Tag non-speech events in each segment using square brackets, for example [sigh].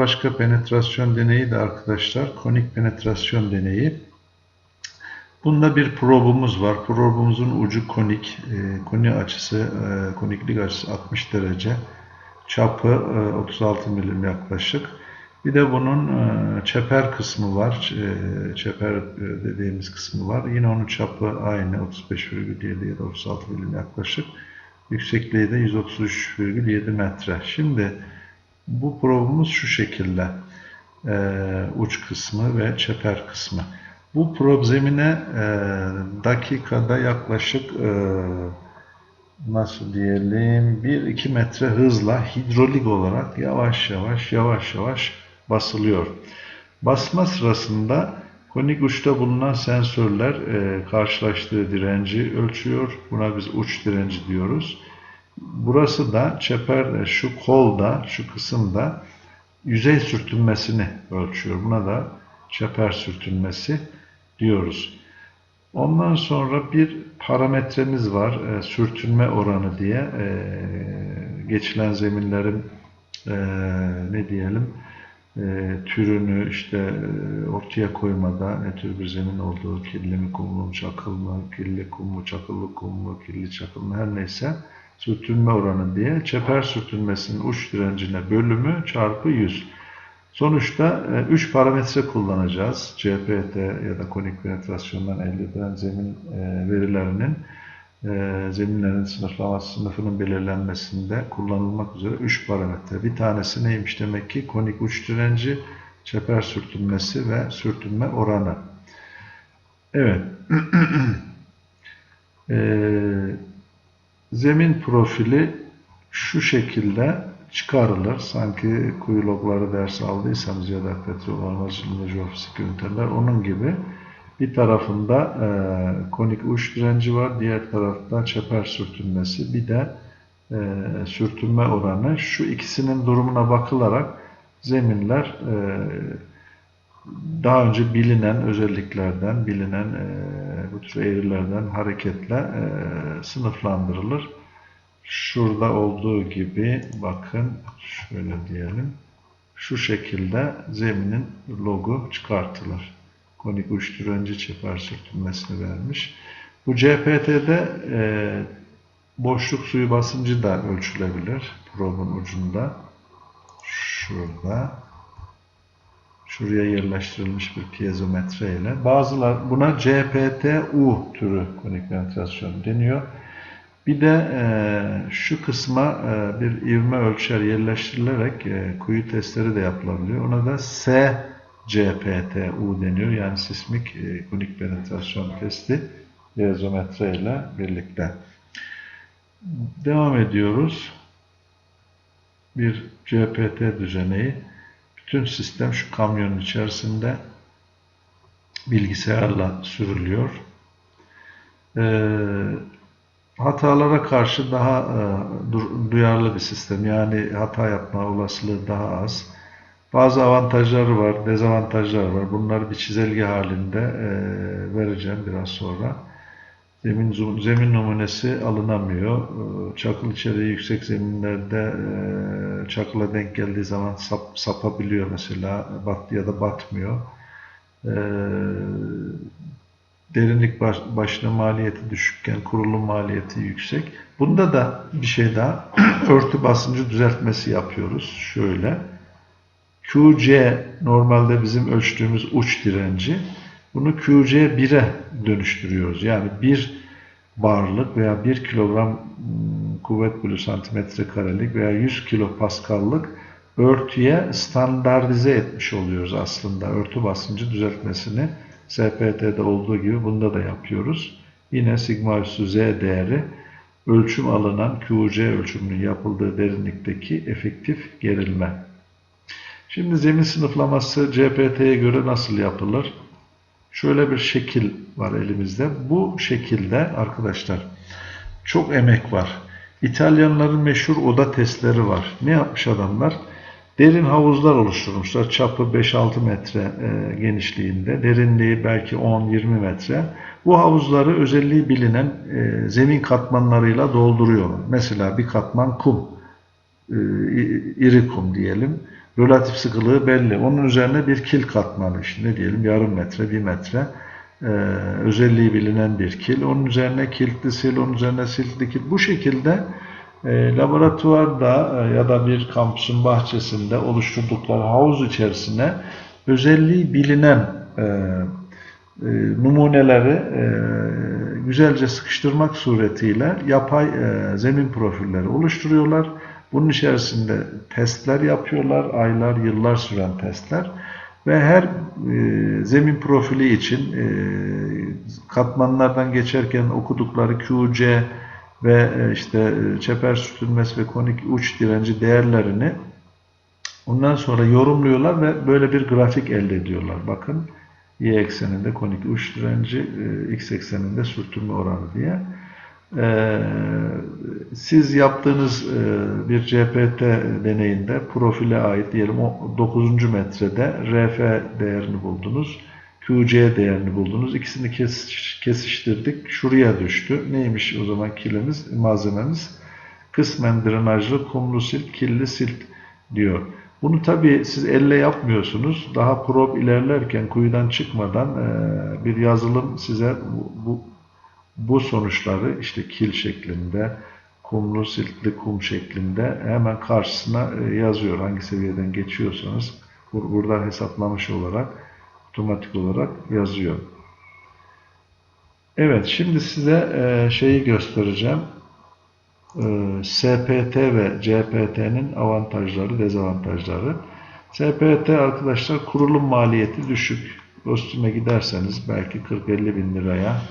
başka penetrasyon deneyi de arkadaşlar konik penetrasyon deneyi. Bunda bir probumuz var. Probumuzun ucu konik. E, koni açısı, e, koniklik açısı 60 derece. Çapı e, 36 milim yaklaşık. Bir de bunun e, çeper kısmı var. E, çeper e, dediğimiz kısmı var. Yine onun çapı aynı 35,7 ya da 36 milim yaklaşık. Yüksekliği de 133,7 metre. Şimdi bu probumuz şu şekilde. E, uç kısmı ve çeper kısmı. Bu prob zemine e, dakikada yaklaşık e, nasıl diyelim 1-2 metre hızla hidrolik olarak yavaş yavaş yavaş yavaş basılıyor. Basma sırasında konik uçta bulunan sensörler e, karşılaştığı direnci ölçüyor. Buna biz uç direnci diyoruz. Burası da çeper şu kolda şu kısımda yüzey sürtünmesini ölçüyor. Buna da çeper sürtünmesi diyoruz. Ondan sonra bir parametremiz var. E, sürtünme oranı diye e, geçilen zeminlerin e, ne diyelim e, türünü işte e, ortaya koymada ne tür bir zemin olduğu, kirli mi, kumlu mu, çakıl mı, kirli kum mu, çakıllı kum mu, kirli çakıl mı her neyse sürtünme oranı diye çeper sürtünmesinin uç direncine bölümü çarpı 100. Sonuçta 3 parametre kullanacağız. CPT ya da konik penetrasyondan elde edilen zemin e, verilerinin e, zeminlerin sınıflaması sınıfının belirlenmesinde kullanılmak üzere 3 parametre. Bir tanesi neymiş demek ki konik uç direnci, çeper sürtünmesi ve sürtünme oranı. Evet. [clears throat] e, zemin profili şu şekilde çıkarılır. Sanki kuyulogları ders aldıysanız ya da petrol armacılığında jeofizik üniteler onun gibi bir tarafında e, konik uç direnci var, diğer tarafta çeper sürtünmesi, bir de e, sürtünme oranı. Şu ikisinin durumuna bakılarak zeminler e, daha önce bilinen özelliklerden, bilinen e, tür eğrilerden hareketle e, sınıflandırılır. Şurada olduğu gibi bakın şöyle diyelim. Şu şekilde zeminin logu çıkartılır. Konik uç direnci çeper sürtünmesini vermiş. Bu CPT'de e, boşluk suyu basıncı da ölçülebilir. Probun ucunda. Şurada. Şuraya yerleştirilmiş bir piezometre ile. Bazılar buna CPT-U türü konik penetrasyon deniyor. Bir de e, şu kısma e, bir ivme ölçer yerleştirilerek e, kuyu testleri de yapılabiliyor. Ona da SCPTU deniyor. Yani sismik e, konik penetrasyon testi piezometre ile birlikte. Devam ediyoruz. Bir CPT düzeneği. Bütün sistem şu kamyonun içerisinde bilgisayarla sürülüyor. Eee hatalara karşı daha e, duyarlı bir sistem. Yani hata yapma olasılığı daha az. Bazı avantajları var, dezavantajları var. Bunları bir çizelge halinde e, vereceğim biraz sonra. Zemin, zemin numunesi alınamıyor. E, çakıl içeriği yüksek zeminlerde e, çakıla denk geldiği zaman sap, sapabiliyor mesela bat ya da batmıyor. E, derinlik baş, başına maliyeti düşükken kurulum maliyeti yüksek. Bunda da bir şey daha [clears throat] örtü basıncı düzeltmesi yapıyoruz. Şöyle. QC normalde bizim ölçtüğümüz uç direnci. Bunu QC1'e dönüştürüyoruz. Yani bir barlık veya 1 kilogram hmm, kuvvet bölü santimetre karelik veya 100 kilo paskallık örtüye standartize etmiş oluyoruz aslında. Örtü basıncı düzeltmesini SPT'de olduğu gibi bunda da yapıyoruz. Yine sigma üssü Z değeri ölçüm alınan QC ölçümünün yapıldığı derinlikteki efektif gerilme. Şimdi zemin sınıflaması CPT'ye göre nasıl yapılır? Şöyle bir şekil var elimizde. Bu şekilde arkadaşlar çok emek var. İtalyanların meşhur oda testleri var. Ne yapmış adamlar? Derin havuzlar oluşturmuşlar. Çapı 5-6 metre e, genişliğinde. Derinliği belki 10-20 metre. Bu havuzları özelliği bilinen e, zemin katmanlarıyla dolduruyorlar. Mesela bir katman kum. E, iri kum diyelim. Relatif sıkılığı belli. Onun üzerine bir kil katmanı, işte ne diyelim yarım metre, bir metre e, özelliği bilinen bir kil. Onun üzerine kilitli sil, onun üzerine siltli kil. Bu şekilde e, laboratuvarda e, ya da bir kampüsün bahçesinde oluşturdukları havuz içerisine özelliği bilinen e, e, numuneleri e, güzelce sıkıştırmak suretiyle yapay e, zemin profilleri oluşturuyorlar. Bunun içerisinde testler yapıyorlar, aylar, yıllar süren testler ve her e, zemin profili için e, katmanlardan geçerken okudukları QC ve e, işte e, çeper sürtünmesi ve konik uç direnci değerlerini ondan sonra yorumluyorlar ve böyle bir grafik elde ediyorlar. Bakın y ekseninde konik uç direnci, e, x ekseninde sürtünme oranı diye. Ee, siz yaptığınız e, bir CPT deneyinde profile ait diyelim o 9. metrede RF değerini buldunuz. QC değerini buldunuz. İkisini kes- kesiştirdik. Şuraya düştü. Neymiş o zaman kilimiz, malzememiz? Kısmen drenajlı kumlu silt, killi silt diyor. Bunu tabii siz elle yapmıyorsunuz. Daha prob ilerlerken kuyudan çıkmadan e, bir yazılım size bu, bu bu sonuçları işte kil şeklinde, kumlu siltli kum şeklinde hemen karşısına e, yazıyor. Hangi seviyeden geçiyorsanız bur- buradan hesaplamış olarak otomatik olarak yazıyor. Evet, şimdi size e, şeyi göstereceğim. E, SPT ve CPT'nin avantajları, dezavantajları. SPT arkadaşlar kurulum maliyeti düşük. Kostüme giderseniz belki 40-50 bin liraya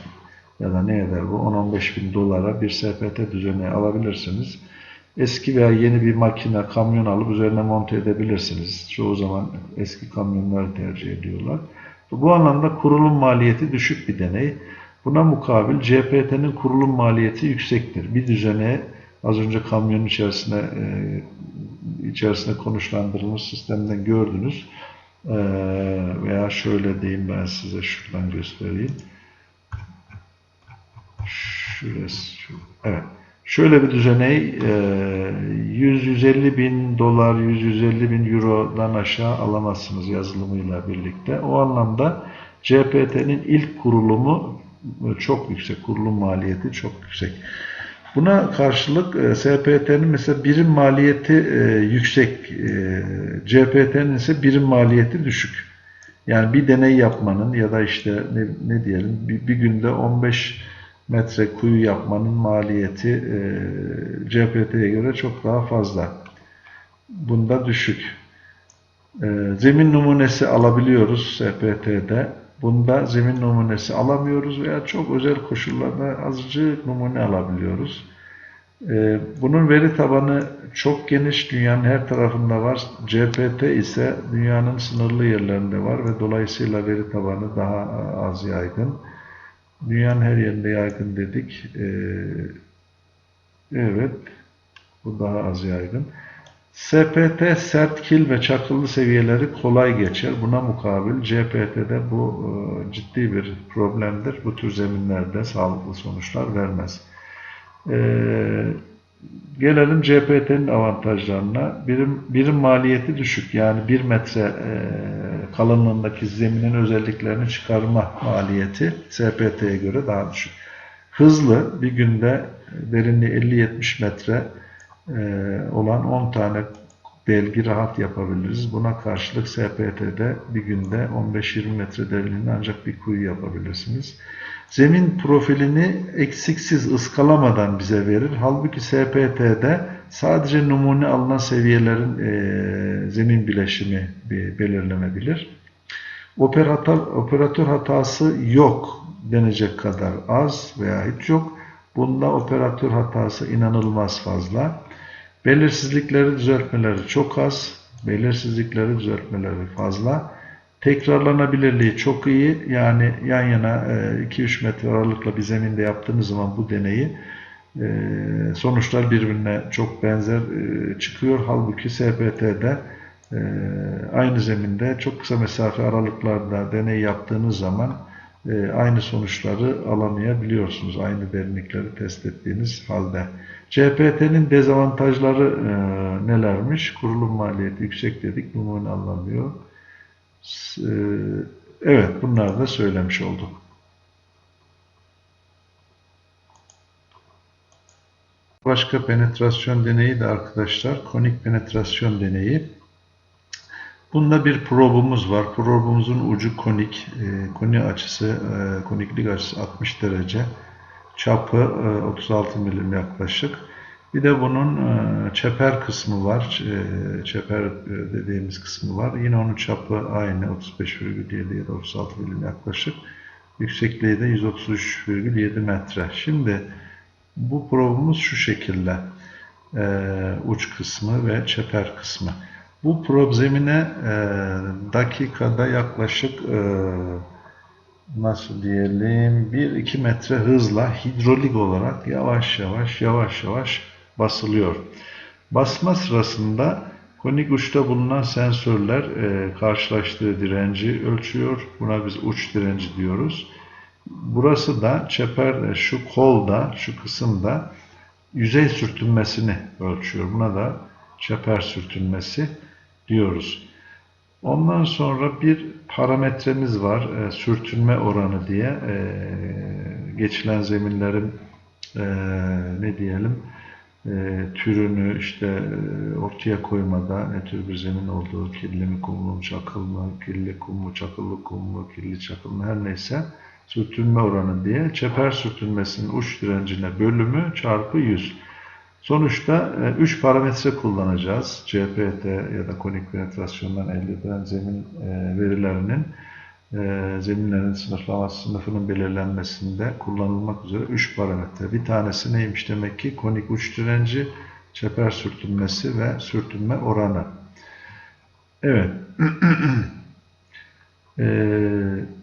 ya da ne eder bu 10-15 bin dolara bir SPT düzeni alabilirsiniz. Eski veya yeni bir makine, kamyon alıp üzerine monte edebilirsiniz. Çoğu zaman eski kamyonları tercih ediyorlar. Bu anlamda kurulum maliyeti düşük bir deney. Buna mukabil CPT'nin kurulum maliyeti yüksektir. Bir düzene az önce kamyonun içerisine e, içerisinde konuşlandırılmış sistemden gördünüz. E, veya şöyle diyeyim ben size şuradan göstereyim. Şurası, şu, evet. Şöyle bir düzeneyi 100-150 bin dolar, 100-150 bin eurodan aşağı alamazsınız yazılımıyla birlikte. O anlamda CPT'nin ilk kurulumu çok yüksek, kurulum maliyeti çok yüksek. Buna karşılık e, SPT'nin mesela birim maliyeti e, yüksek, e, CPT'nin ise birim maliyeti düşük. Yani bir deney yapmanın ya da işte ne, ne diyelim bir, bir günde 15 metre kuyu yapmanın maliyeti e, CPT'ye göre çok daha fazla. Bunda düşük. E, zemin numunesi alabiliyoruz SPT'de. Bunda zemin numunesi alamıyoruz veya çok özel koşullarda azıcık numune alabiliyoruz. E, bunun veri tabanı çok geniş, dünyanın her tarafında var. CPT ise dünyanın sınırlı yerlerinde var ve dolayısıyla veri tabanı daha az yaygın. Dünyanın her yerinde yaygın dedik. Ee, evet. Bu daha az yaygın. SPT sert kil ve çakıllı seviyeleri kolay geçer. Buna mukabil CPT'de bu e, ciddi bir problemdir. Bu tür zeminlerde sağlıklı sonuçlar vermez. Ee, gelelim CPT'nin avantajlarına. Birim, birim maliyeti düşük. Yani 1 metre e, kalınlığındaki zeminin özelliklerini çıkarma maliyeti SPT'ye göre daha düşük. Hızlı bir günde derinliği 50-70 metre e, olan 10 tane belgi rahat yapabiliriz. Buna karşılık SPT'de bir günde 15-20 metre derinliğinde ancak bir kuyu yapabilirsiniz. Zemin profilini eksiksiz ıskalamadan bize verir. Halbuki SPT'de sadece numune alınan seviyelerin e, zemin bileşimi bir belirlenebilir. Operatör, operatör hatası yok denecek kadar az veya hiç yok. Bunda operatör hatası inanılmaz fazla. Belirsizlikleri düzeltmeleri çok az. Belirsizlikleri düzeltmeleri fazla. Tekrarlanabilirliği çok iyi. Yani yan yana 2-3 metre aralıkla bir zeminde yaptığınız zaman bu deneyi sonuçlar birbirine çok benzer çıkıyor. Halbuki SPT'de aynı zeminde çok kısa mesafe aralıklarda deney yaptığınız zaman aynı sonuçları alamayabiliyorsunuz. Aynı derinlikleri test ettiğiniz halde. CPT'nin dezavantajları e, nelermiş? Kurulum maliyeti yüksek dedik. Numune anlamıyor. E, evet bunları da söylemiş olduk. Başka penetrasyon deneyi de arkadaşlar konik penetrasyon deneyi. Bunda bir probumuz var. Probumuzun ucu konik. E, koni açısı, e, koniklik açısı 60 derece. Çapı e, 36 milim yaklaşık. Bir de bunun e, çeper kısmı var. E, çeper e, dediğimiz kısmı var. Yine onun çapı aynı 35,7 ya da 36 milim yaklaşık. Yüksekliği de 133,7 metre. Şimdi bu probumuz şu şekilde. Uç kısmı ve çeper kısmı. Bu prob zemine dakikada yaklaşık nasıl diyelim 1-2 metre hızla hidrolik olarak yavaş yavaş yavaş yavaş basılıyor. Basma sırasında konik uçta bulunan sensörler e, karşılaştığı direnci ölçüyor. Buna biz uç direnci diyoruz. Burası da çeper şu kolda şu kısımda yüzey sürtünmesini ölçüyor. Buna da çeper sürtünmesi diyoruz. Ondan sonra bir parametremiz var. E, sürtünme oranı diye e, geçilen zeminlerin e, ne diyelim e, türünü işte e, ortaya koymada ne tür bir zemin olduğu, kirli mi, kumlu mu, çakıl mı, kirli kum mu, çakıllı kum mu, kirli çakıl mı her neyse sürtünme oranı diye çeper sürtünmesinin uç direncine bölümü çarpı 100. Sonuçta 3 parametre kullanacağız. CPT ya da konik penetrasyondan elde edilen zemin e, verilerinin e, zeminlerin sınıflaması sınıfının belirlenmesinde kullanılmak üzere 3 parametre. Bir tanesi neymiş demek ki konik uç direnci, çeper sürtünmesi ve sürtünme oranı. Evet. Eee [clears throat]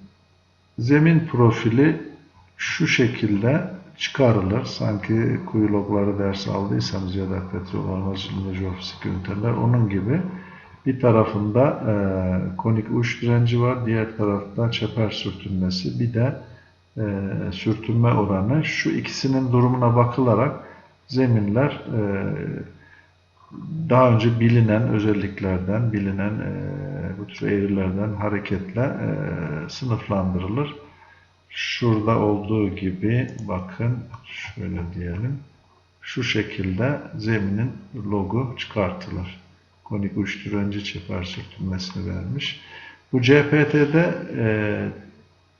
Zemin profili şu şekilde çıkarılır. Sanki kuyulogları ders aldıysanız ya da petrol armacılığında jeofizik üniteler onun gibi bir tarafında e, konik uç direnci var, diğer tarafta çeper sürtünmesi, bir de e, sürtünme oranı. Şu ikisinin durumuna bakılarak zeminler e, daha önce bilinen özelliklerden, bilinen e, bu tür eğrilerden hareketle e, sınıflandırılır. Şurada olduğu gibi bakın şöyle diyelim. Şu şekilde zeminin logu çıkartılır. Konik direnci çeper sürtünmesini vermiş. Bu CPT'de e,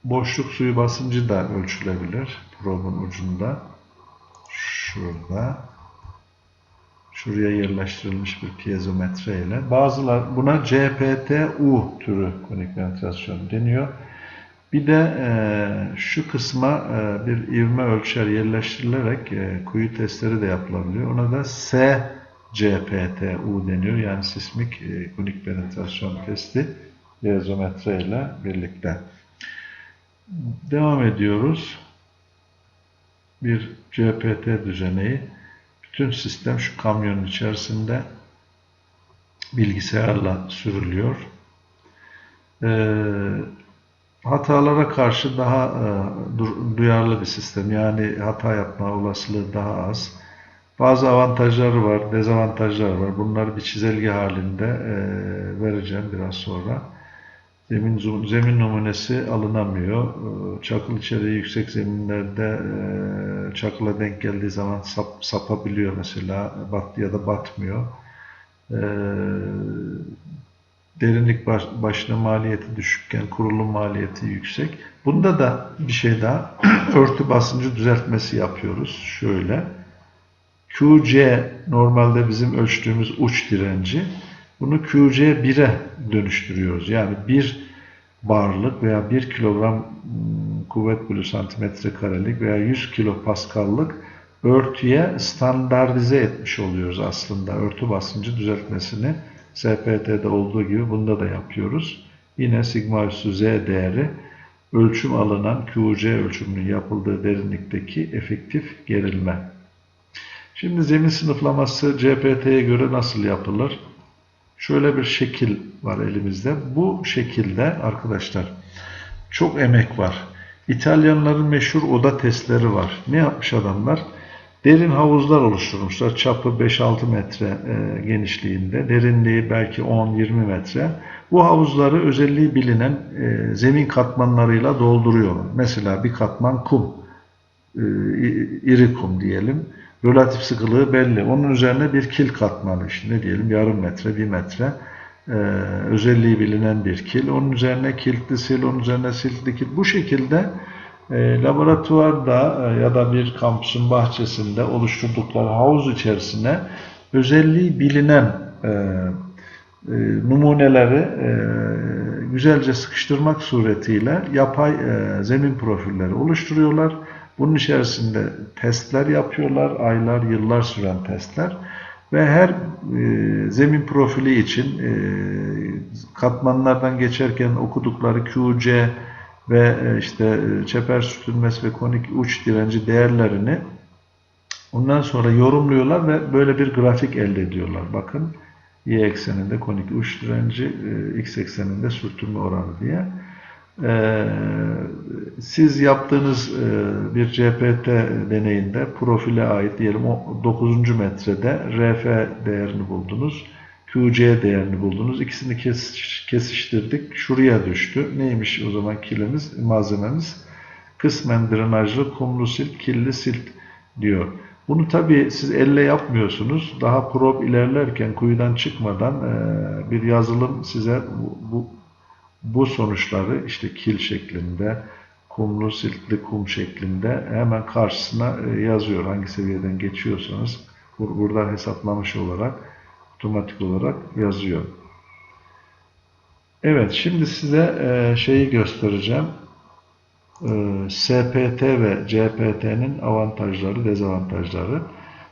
boşluk suyu basıncı da ölçülebilir. Probun ucunda. Şurada şuraya yerleştirilmiş bir piezometre ile. Bazılar buna CPT-U türü konik penetrasyon deniyor. Bir de e, şu kısma e, bir ivme ölçer yerleştirilerek e, kuyu testleri de yapılabiliyor. Ona da SCPT-U deniyor. Yani sismik e, konik penetrasyon testi piezometre ile birlikte. Devam ediyoruz. Bir CPT düzeneği. Bütün sistem şu kamyonun içerisinde bilgisayarla sürülüyor. Ee, hatalara karşı daha e, duyarlı bir sistem. Yani hata yapma olasılığı daha az. Bazı avantajları var, dezavantajları var. Bunları bir çizelge halinde e, vereceğim biraz sonra. Zemin, zemin numunesi alınamıyor. E, çakıl içeriği yüksek zeminlerde e, çakıla denk geldiği zaman sap, sapabiliyor mesela bat ya da batmıyor. E, derinlik baş, başına maliyeti düşükken kurulum maliyeti yüksek. Bunda da bir şey daha [clears throat] örtü basıncı düzeltmesi yapıyoruz. Şöyle. QC normalde bizim ölçtüğümüz uç direnci. Bunu QC1'e dönüştürüyoruz. Yani bir barlık veya 1 kilogram kuvvet bölü santimetre karelik veya 100 kilo paskallık örtüye standartize etmiş oluyoruz aslında. Örtü basıncı düzeltmesini SPT'de olduğu gibi bunda da yapıyoruz. Yine sigma üssü Z değeri ölçüm alınan QC ölçümünün yapıldığı derinlikteki efektif gerilme. Şimdi zemin sınıflaması CPT'ye göre nasıl yapılır? Şöyle bir şekil var elimizde. Bu şekilde arkadaşlar çok emek var. İtalyanların meşhur oda testleri var. Ne yapmış adamlar? Derin havuzlar oluşturmuşlar. Çapı 5-6 metre e, genişliğinde. Derinliği belki 10-20 metre. Bu havuzları özelliği bilinen e, zemin katmanlarıyla dolduruyorlar. Mesela bir katman kum. E, iri kum diyelim. Relatif sıkılığı belli. Onun üzerine bir kil katmanı işte ne diyelim yarım metre, bir metre e, özelliği bilinen bir kil. Onun üzerine kilitli sil, onun üzerine siltli kil. Bu şekilde e, laboratuvarda e, ya da bir kampüsün bahçesinde oluşturdukları havuz içerisine özelliği bilinen e, e, numuneleri e, güzelce sıkıştırmak suretiyle yapay e, zemin profilleri oluşturuyorlar. Bunun içerisinde testler yapıyorlar, aylar, yıllar süren testler ve her e, zemin profili için e, katmanlardan geçerken okudukları QC ve e, işte e, çeper sürtünmesi ve konik uç direnci değerlerini ondan sonra yorumluyorlar ve böyle bir grafik elde ediyorlar. Bakın y ekseninde konik uç direnci, e, x ekseninde sürtünme oranı diye. Ee, siz yaptığınız e, bir CPT deneyinde profile ait diyelim o 9. metrede RF değerini buldunuz. QC değerini buldunuz. İkisini kesiştirdik. Şuraya düştü. Neymiş o zaman kilimiz, malzememiz? Kısmen drenajlı kumlu silt, killi silt diyor. Bunu tabi siz elle yapmıyorsunuz. Daha prop ilerlerken kuyudan çıkmadan e, bir yazılım size bu bu sonuçları işte kil şeklinde, kumlu siltli kum şeklinde hemen karşısına e, yazıyor. Hangi seviyeden geçiyorsanız buradan hesaplamış olarak otomatik olarak yazıyor. Evet şimdi size e, şeyi göstereceğim. E, SPT ve CPT'nin avantajları, dezavantajları.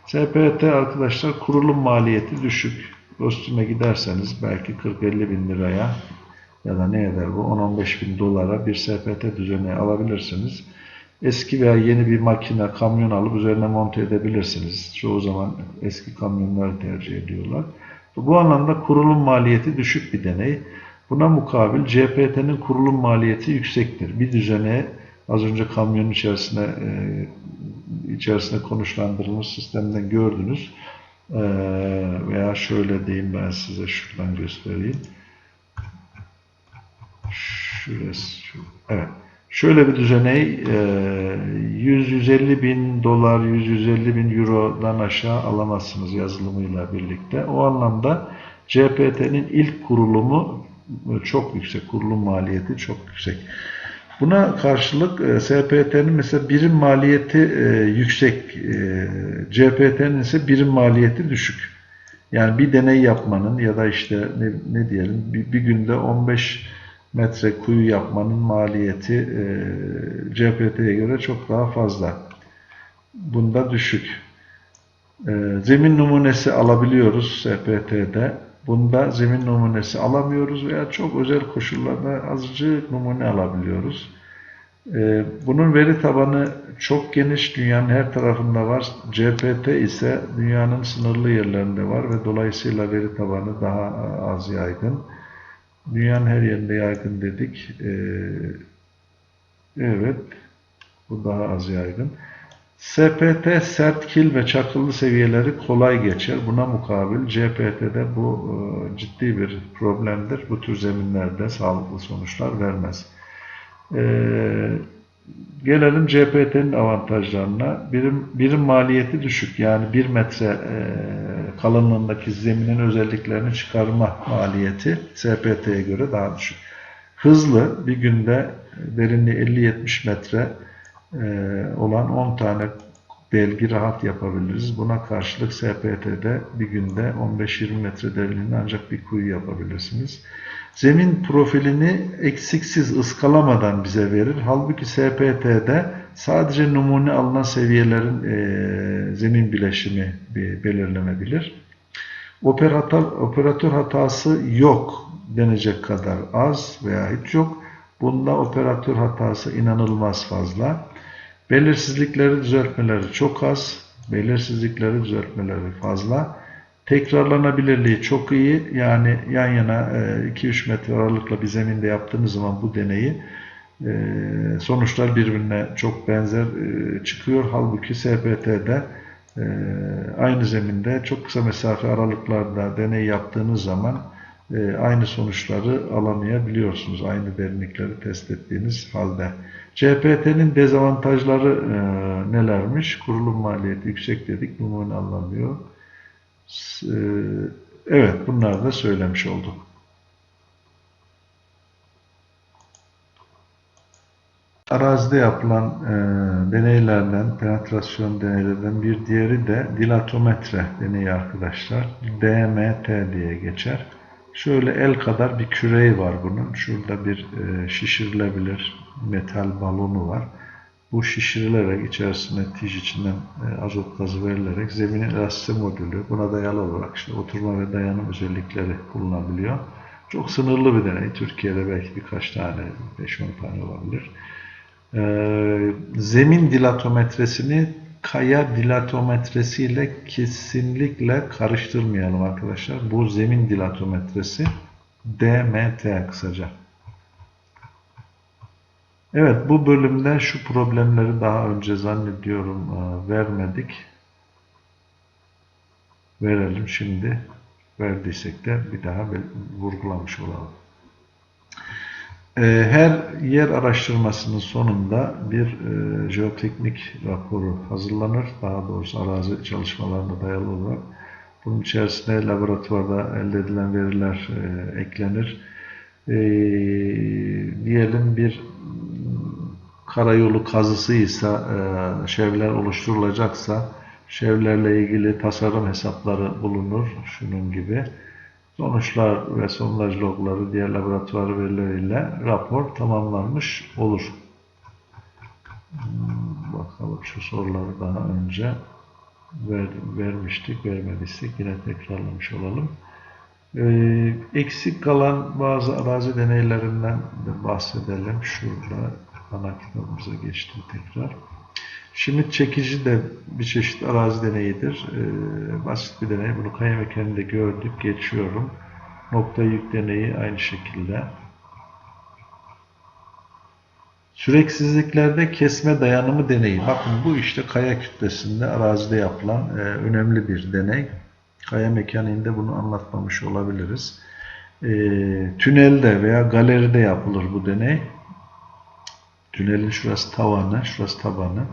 SPT arkadaşlar kurulum maliyeti düşük. Kostüme giderseniz belki 40-50 bin liraya ya da ne eder bu 10-15 bin dolara bir SPT düzeni alabilirsiniz. Eski veya yeni bir makine, kamyon alıp üzerine monte edebilirsiniz. Çoğu zaman eski kamyonları tercih ediyorlar. Bu anlamda kurulum maliyeti düşük bir deney. Buna mukabil CPT'nin kurulum maliyeti yüksektir. Bir düzene az önce kamyonun içerisine e, içerisinde konuşlandırılmış sistemden gördünüz. E, veya şöyle diyeyim ben size şuradan göstereyim. Şurası. Şu. Evet. Şöyle bir düzeneyi 100-150 bin dolar, 100-150 bin eurodan aşağı alamazsınız yazılımıyla birlikte. O anlamda CPT'nin ilk kurulumu çok yüksek. Kurulum maliyeti çok yüksek. Buna karşılık e, SPT'nin mesela birim maliyeti e, yüksek, e, CPT'nin ise birim maliyeti düşük. Yani bir deney yapmanın ya da işte ne, ne diyelim bir, bir günde 15 metre kuyu yapmanın maliyeti e, CPT'ye göre çok daha fazla. Bunda düşük. E, zemin numunesi alabiliyoruz SPT'de. Bunda zemin numunesi alamıyoruz veya çok özel koşullarda azıcık numune alabiliyoruz. E, bunun veri tabanı çok geniş, dünyanın her tarafında var. CPT ise dünyanın sınırlı yerlerinde var ve dolayısıyla veri tabanı daha az yaygın. Dünyanın her yerinde yaygın dedik. Ee, evet. Bu daha az yaygın. SPT sert kil ve çakıllı seviyeleri kolay geçer. Buna mukabil CPT'de bu e, ciddi bir problemdir. Bu tür zeminlerde sağlıklı sonuçlar vermez. Ee, gelelim CPT'nin avantajlarına. Birim, birim maliyeti düşük. Yani 1 metre e, kalınlığındaki zeminin özelliklerini çıkarma maliyeti SPT'ye göre daha düşük. Hızlı bir günde derinliği 50-70 metre e, olan 10 tane belgi rahat yapabiliriz. Buna karşılık SPT'de bir günde 15-20 metre derinliğinde ancak bir kuyu yapabilirsiniz. Zemin profilini eksiksiz ıskalamadan bize verir. Halbuki SPT'de sadece numune alınan seviyelerin e, zemin bileşimi belirlenebilir. Operatör, operatör hatası yok denecek kadar az veya hiç yok. Bunda operatör hatası inanılmaz fazla. Belirsizlikleri düzeltmeleri çok az. Belirsizlikleri düzeltmeleri fazla. Tekrarlanabilirliği çok iyi. Yani yan yana 2-3 e, metre aralıkla bir zeminde yaptığınız zaman bu deneyi e, sonuçlar birbirine çok benzer e, çıkıyor. Halbuki SPT'de aynı zeminde çok kısa mesafe aralıklarda deney yaptığınız zaman e, aynı sonuçları alamayabiliyorsunuz. Aynı derinlikleri test ettiğiniz halde. CPT'nin dezavantajları e, nelermiş? Kurulum maliyeti yüksek dedik. Numune anlamıyor. E, evet bunları da söylemiş olduk. Arazide yapılan e, deneylerden, penetrasyon deneylerden bir diğeri de dilatometre deneyi arkadaşlar. DMT diye geçer. Şöyle el kadar bir küreği var bunun. Şurada bir e, şişirilebilir metal balonu var. Bu şişirilerek içerisine tij içinden e, azot gazı verilerek zeminin elastik modülü buna dayalı olarak işte oturma ve dayanım özellikleri bulunabiliyor. Çok sınırlı bir deney. Türkiye'de belki birkaç tane, 5-10 tane olabilir. Ee, zemin dilatometresini kaya dilatometresiyle kesinlikle karıştırmayalım arkadaşlar. Bu zemin dilatometresi DMT kısaca. Evet bu bölümde şu problemleri daha önce zannediyorum e, vermedik. Verelim şimdi. Verdiysek de bir daha vurgulamış olalım. Ee, Her yer araştırmasının sonunda bir e, jeoteknik raporu hazırlanır. Daha doğrusu arazi çalışmalarına dayalı olarak. Bunun içerisine laboratuvarda elde edilen veriler e, eklenir. E, diyelim bir karayolu kazısıysa, e, şevler oluşturulacaksa, şevlerle ilgili tasarım hesapları bulunur. Şunun gibi. Sonuçlar ve sondaj logları diğer laboratuvar verileriyle rapor tamamlanmış olur. Hmm, Bakalım şu soruları daha önce ver, vermiştik, vermediysek yine tekrarlamış olalım. Ee, eksik kalan bazı arazi deneylerinden de bahsedelim. Şurada ana kitabımıza geçtim tekrar. Şimdi çekici de bir çeşit arazi deneyidir. Ee, basit bir deney. Bunu kaya mekanında gördük. Geçiyorum. Nokta yük deneyi aynı şekilde. Süreksizliklerde kesme dayanımı deneyi. Bakın bu işte kaya kütlesinde arazide yapılan e, önemli bir deney. Kaya mekaniğinde bunu anlatmamış olabiliriz. E, tünelde veya galeride yapılır bu deney. Tünelin şurası tavanı, şurası tabanı.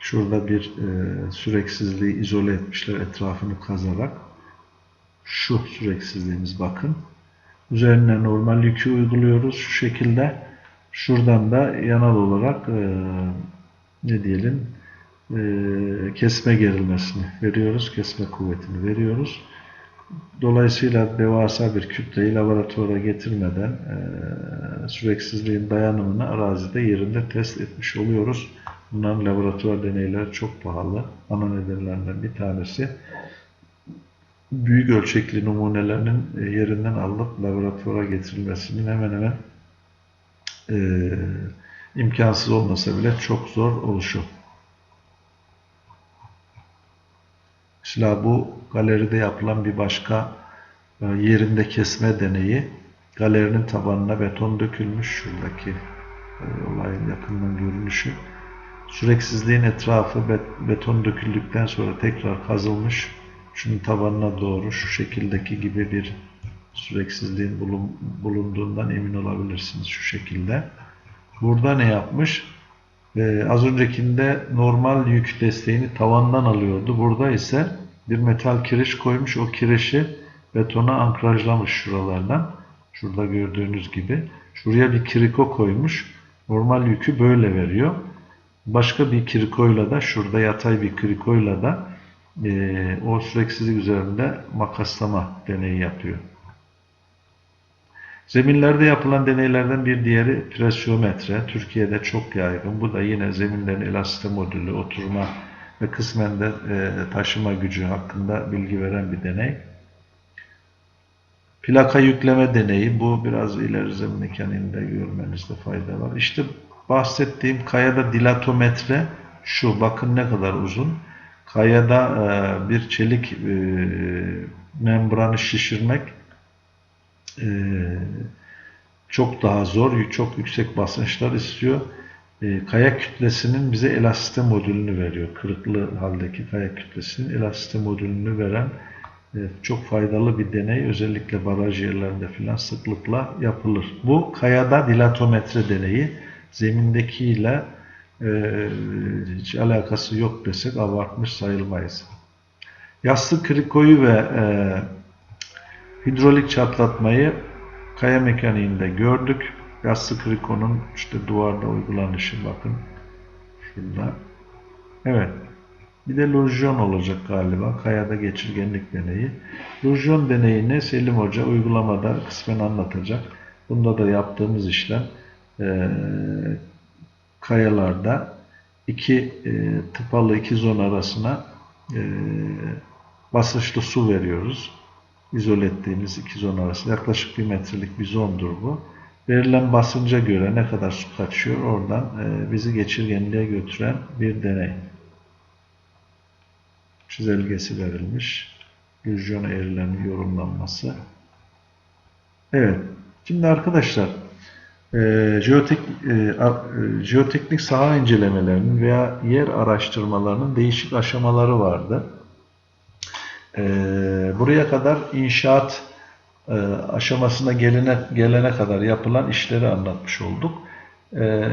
Şurada bir e, süreksizliği izole etmişler etrafını kazarak. Şu süreksizliğimiz bakın. Üzerine normal yükü uyguluyoruz şu şekilde. Şuradan da yanal olarak e, ne diyelim e, kesme gerilmesini veriyoruz. Kesme kuvvetini veriyoruz. Dolayısıyla devasa bir kütleyi laboratuvara getirmeden e, süreksizliğin dayanımını arazide yerinde test etmiş oluyoruz. Bunların laboratuvar deneyleri çok pahalı. Ana nedenlerinden bir tanesi büyük ölçekli numunelerinin e, yerinden alınıp laboratuvara getirilmesinin hemen hemen e, imkansız olmasa bile çok zor oluşu. Mesela bu galeride yapılan bir başka e, yerinde kesme deneyi. Galerinin tabanına beton dökülmüş. Şuradaki e, olayın yakından görünüşü. Süreksizliğin etrafı bet- beton döküldükten sonra tekrar kazılmış. Şunun tabanına doğru şu şekildeki gibi bir süreksizliğin bulun- bulunduğundan emin olabilirsiniz şu şekilde. Burada ne yapmış? Ee, az öncekinde normal yük desteğini tavandan alıyordu. Burada ise bir metal kiriş koymuş. O kirişi betona ankrajlamış şuralardan. Şurada gördüğünüz gibi. Şuraya bir kiriko koymuş. Normal yükü böyle veriyor. Başka bir kirikoyla da şurada yatay bir kirikoyla da e, o süreksizlik üzerinde makaslama deneyi yapıyor. Zeminlerde yapılan deneylerden bir diğeri presyometre. Türkiye'de çok yaygın. Bu da yine zeminlerin elastik modülü, oturma ve kısmen de e, taşıma gücü hakkında bilgi veren bir deney. Plaka yükleme deneyi. Bu biraz ileri zemin mekaniğinde görmenizde fayda var. İşte bahsettiğim kayada dilatometre şu. Bakın ne kadar uzun. Kayada e, bir çelik e, membranı şişirmek e, çok daha zor, çok yüksek basınçlar istiyor. e, kaya kütlesinin bize elasite modülünü veriyor. Kırıklı haldeki kaya kütlesinin elasite modülünü veren e, çok faydalı bir deney. Özellikle baraj yerlerinde filan sıklıkla yapılır. Bu kayada dilatometre deneyi zemindekiyle e, hiç alakası yok desek abartmış sayılmayız. Yassı krikoyu ve e, hidrolik çatlatmayı kaya mekaniğinde gördük. Yassı krikonun işte duvarda uygulanışı bakın. Şurada. Evet. Bir de lojyon olacak galiba. Kayada geçirgenlik deneyi. Lojyon deneyini Selim Hoca uygulamada kısmen anlatacak. Bunda da yaptığımız işlem eee, kayalarda iki e, tıpalı iki zon arasına e, basınçlı su veriyoruz. İzole ettiğimiz iki zon arasında yaklaşık bir metrelik bir zondur bu. Verilen basınca göre ne kadar su kaçıyor oradan e, bizi geçirgenliğe götüren bir deney. Çizelgesi verilmiş. Lüzyon eğrilerinin yorumlanması. Evet. Şimdi arkadaşlar e, jeotek, e, e, jeoteknik saha incelemelerinin veya yer araştırmalarının değişik aşamaları vardı. E, buraya kadar inşaat e, aşamasına gelene, gelene kadar yapılan işleri anlatmış olduk. E,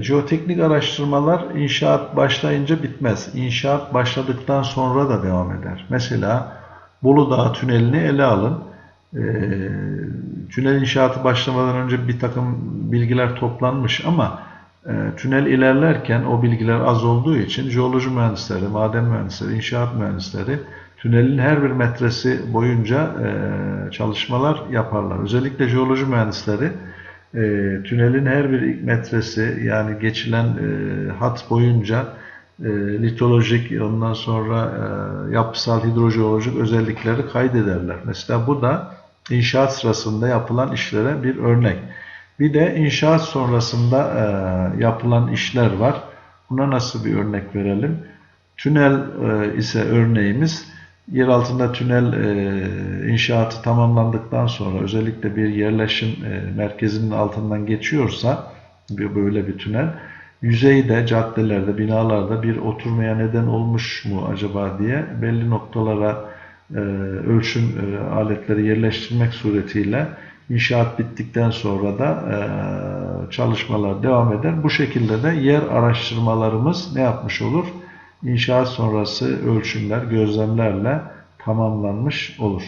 jeoteknik araştırmalar inşaat başlayınca bitmez. İnşaat başladıktan sonra da devam eder. Mesela Bolu Dağı tünelini ele alın. Tünel inşaatı başlamadan önce bir takım bilgiler toplanmış ama e, tünel ilerlerken o bilgiler az olduğu için jeoloji mühendisleri, maden mühendisleri, inşaat mühendisleri tünelin her bir metresi boyunca e, çalışmalar yaparlar. Özellikle jeoloji mühendisleri e, tünelin her bir metresi yani geçilen e, hat boyunca e, litolojik ondan sonra e, yapısal hidrojeolojik özellikleri kaydederler. Mesela bu da inşaat sırasında yapılan işlere bir örnek. Bir de inşaat sonrasında e, yapılan işler var. Buna nasıl bir örnek verelim? Tünel e, ise örneğimiz yer altında tünel e, inşaatı tamamlandıktan sonra özellikle bir yerleşim e, merkezinin altından geçiyorsa bir böyle bir tünel yüzeyde, caddelerde, binalarda bir oturmaya neden olmuş mu acaba diye belli noktalara e, ölçüm e, aletleri yerleştirmek suretiyle inşaat bittikten sonra da e, çalışmalar devam eder. Bu şekilde de yer araştırmalarımız ne yapmış olur? İnşaat sonrası ölçümler, gözlemlerle tamamlanmış olur.